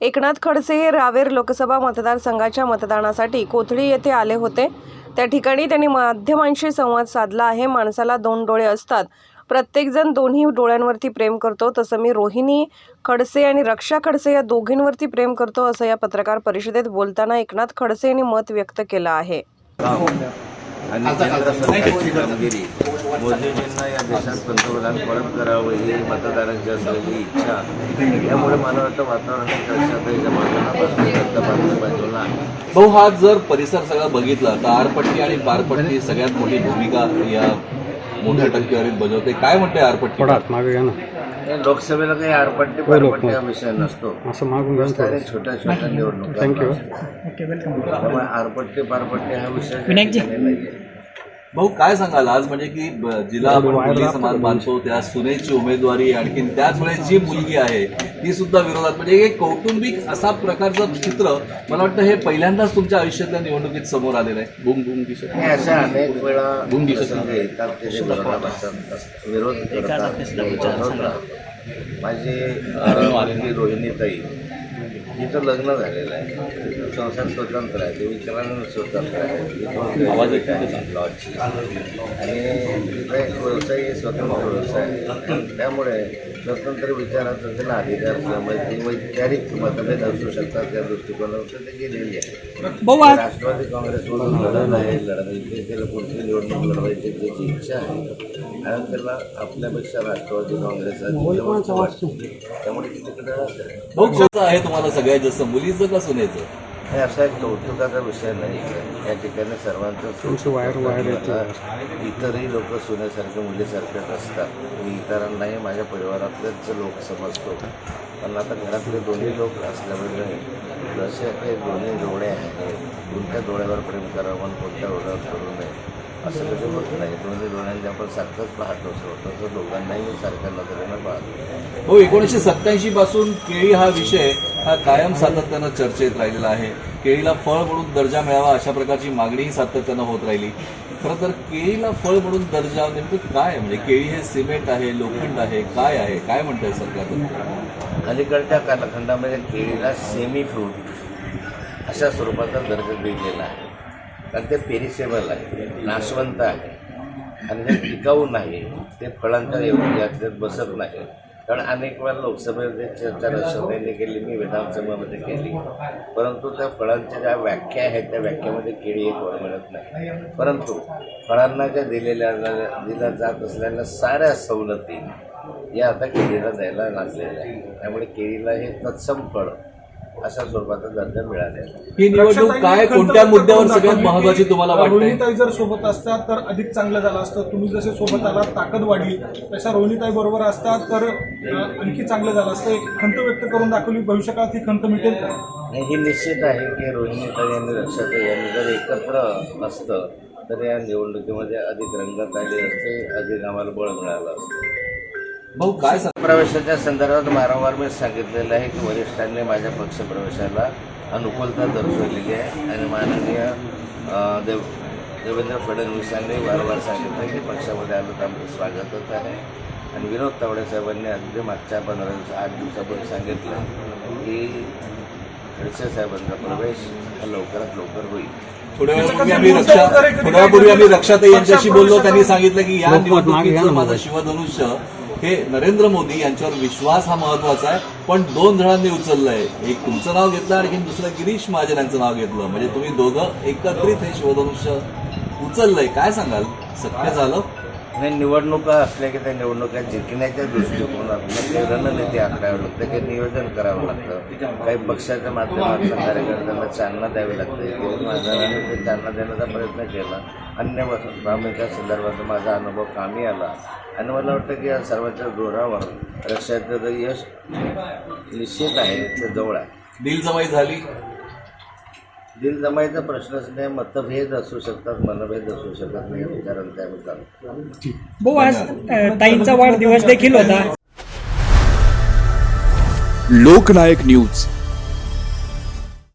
एकनाथ खडसे हे रावेर लोकसभा मतदारसंघाच्या मतदानासाठी कोथळी येथे आले होते. त्या ठिकाणी त्यांनी माध्यमांशी संवाद साधला आहे. माणसाला दोन डोळे असतात. प्रत्येकजण दोन्ही डोळ्यांवरती प्रेम करतो. तसं मी रोहिणी खडसे आणि रक्षा खडसे या दोघींवरती प्रेम करतो असं या पत्रकार परिषदेत बोलताना एकनाथ खडसे यांनी मत व्यक्त केलं आहे. मोदीजींना या देशात पंतप्रधान परत करावं ही मतदारांची असलेली इच्छा. त्यामुळे मला वाटतं वातावरण भाऊ हा जर परिसर सगळा बघितला तर आरपट्टी आणि पारपट्टी सगळ्यात मोठी भूमिका या मोठ्या टक्केवारीत बजावते. काय म्हणते आरपट्टी? मागे घ्या ना. हे लोकसभेला काही आरपट्टी पारपट्टी हा विषय नसतो. असं मागून छोट्या छोट्या निवडणुका थँक्यू आरपट्टी पारपट्टी हा विषय भाऊ काय सांगाल? आज म्हणजे की जिला आपण मुली समाज मानतो त्या सुनेची उमेदवारी आणखीन त्याच वेळेस जी मुलगी आहे ती सुद्धा विरोधात. म्हणजे एक कौटुंबिक असा प्रकारचं चित्र मला वाटतं हे पहिल्यांदाच तुमच्या आयुष्यातल्या निवडणुकीत समोर आलेलं आहे. बुम बुम दिसत अशा अनेक वेळा गुंगी शब्द. प्रसंग येतात ते जे विरोधात असतात. विरोध. माझी रोहिणीताई तिचं लग्न झालेलं आहे. संसार स्वतंत्र आहे. ते विचारानं स्वतंत्र आहे. आवाज लॉजची. आणि तिचा एक व्यवसाय स्वतंत्र व्यवसाय आहे. त्यामुळे स्वतंत्र विचाराचा त्याला अधिकार असल्यामुळे ती वैचारिक मतभेद असू शकतात त्या दृष्टिकोनातून ते गेलेली आहे. राष्ट्रवादी काँग्रेसमधून लढत आहे लढायची त्याला कोणती निवडणूक लढवायची त्याची इच्छा आहे. त्याला आपल्यापेक्षा राष्ट्रवादी काँग्रेस त्यामुळे तिकडं आहे तुम्हाला सगळ्यात जास्त. मुलीचं का सुनेचं? हे असा एक कौतुकाचा विषय नाही. या ठिकाणी सर्वांचं इतरही लोक सुनेसारखे मुलीसारखेच असतात मी इतरांनाही माझ्या परिवारातलेच लोक समजतो. पण आता घरातले दोन्ही लोक असल्यामुळे जसे काही दोन्ही डोळे आहेत कोणत्या डोळ्यावर प्रेम करावं कोणत्या डोळ्यावर करू नये असं होत नाही. दोन्ही डोळ्यांनी आपण सारखंच पाहत असतो तसं दोघांनाही सारख्या नजरेनं पाहतो हो एकोणीसशे सत्याऐंशी पासून केळी हा विषय हा कायम सातत्यानं चर्चेत राहिलेला आहे. केळीला फळ म्हणून दर्जा मिळावा अशा प्रकारची मागणीही सातत्यानं होत राहिली. खरं तर केळीला फळ म्हणून दर्जा नेमकं काय म्हणजे केळी हे सिमेंट आहे लोखंड आहे काय आहे? काय म्हणतंय सरकार? अलीकडच्या कालखंडामध्ये केळीला सेमी फ्रूट अशा स्वरूपाचा दर्जा दिलेला आहे. कारण ते पेरिसेबल आहे नाशवंत आहे. आणि ते टिकाऊ नाही ते फळांच्या याच्यात बसत नाही. कारण अनेक वेळा लोकसभेमध्ये चर्चा रक्षाताईंनी केली मी विधानसभेमध्ये केली. परंतु त्या फळांच्या ज्या व्याख्या आहेत त्या व्याख्यामध्ये केळी एक मिळत नाही. परंतु फळांना ज्या दिलेल्या दिल्या जात असलेल्या साऱ्या सवलती या आता केळीला द्यायला लागलेल्या आहे त्यामुळे केळीला हे तत्सम फळ अशा स्वरूपाचा दर्जा मिळालेला आहे ही निवडणूक काय कोणत्या मुद्द्यावर सगळ्यात महत्वाची तुम्हाला वाटते रोहिणीताई जर सोबत असतात तर अधिक चांगलं झालं असतं. तुम्ही जसे सोबत आलात ताकद वाढली. तशा रोहिणीताई बरोबर असतात तर अं, आणखी चांगलं झालं असतं. एक खंत व्यक्त करून दाखवली. भविष्यकाळात ही खंत मिटेल का? आणि हे निश्चित आहे की रोहिणीताई आणि रक्षाताई यांनी जर एकत्र असतं तर या निवडणुकीमध्ये अधिक रंगत आली असते अधिक आम्हाला बळ मिळालं असतं. भाऊ काय सांग प्रवेशाच्या संदर्भात वारंवार मी सांगितलेलं आहे की वरिष्ठांनी माझ्या पक्षप्रवेशाला अनुकूलता दर्शवलेली आहे आणि माननीय देव देवेंद्र फडणवीसांनी वारंवार सांगितलं की पक्षामध्ये आलं तर आमचं स्वागतच आहे. आणि विनोद तावडे साहेबांनी अगदी मागच्या पंधरा दिवस आठ दिवसापूर्वी सांगितलं की खडसे साहेबांचा प्रवेश हा लवकरात लवकर होईल. थोड्या आम्ही रक्षा थोड्या वेळापूर्वी आम्ही रक्षाताई यांच्याशी बोललो त्यांनी सांगितलं की या निवडणुकीचं माझं. शिवधनुष्य हे नरेंद्र मोदी यांच्यावर विश्वास हा महत्त्वाचा आहे. पण दोन जणांनी उचललंय. एक तुमचं नाव घेतलं आणखी दुसरं गिरीश महाजन यांचं नाव घेतलं. म्हणजे तुम्ही दोघं एकत्रित हे शिवधनुष्य उचललंय. काय सांगाल? शक्य झालं. आणि निवडणुका असल्या की त्या निवडणुका जिंकण्याच्या दृष्टिकोनातून रणनीती आखावी लागते काही नियोजन करावं लागतं काही पक्षाच्या माध्यमातून कार्यकर्त्यांना चालना द्यावी लागते गिरीश ते चालना देण्याचा प्रयत्न केला अन्य बाबींच्या संदर्भात माझा अनुभव कामी आला. आणि मला वाटतं की या सर्वांच्या जोरावर रक्षाचं यश निश्चित आहे ते जवळ आहे. दिलजमाई झाली. दिल जमाईचा प्रश्नच नाही मतभेद असू शकतात मनभेद असू शकत नाही त्यामुळे चालतं भाऊ आज अ, ताईंचा वाढदिवस देखील होता. लोकनायक न्यूज.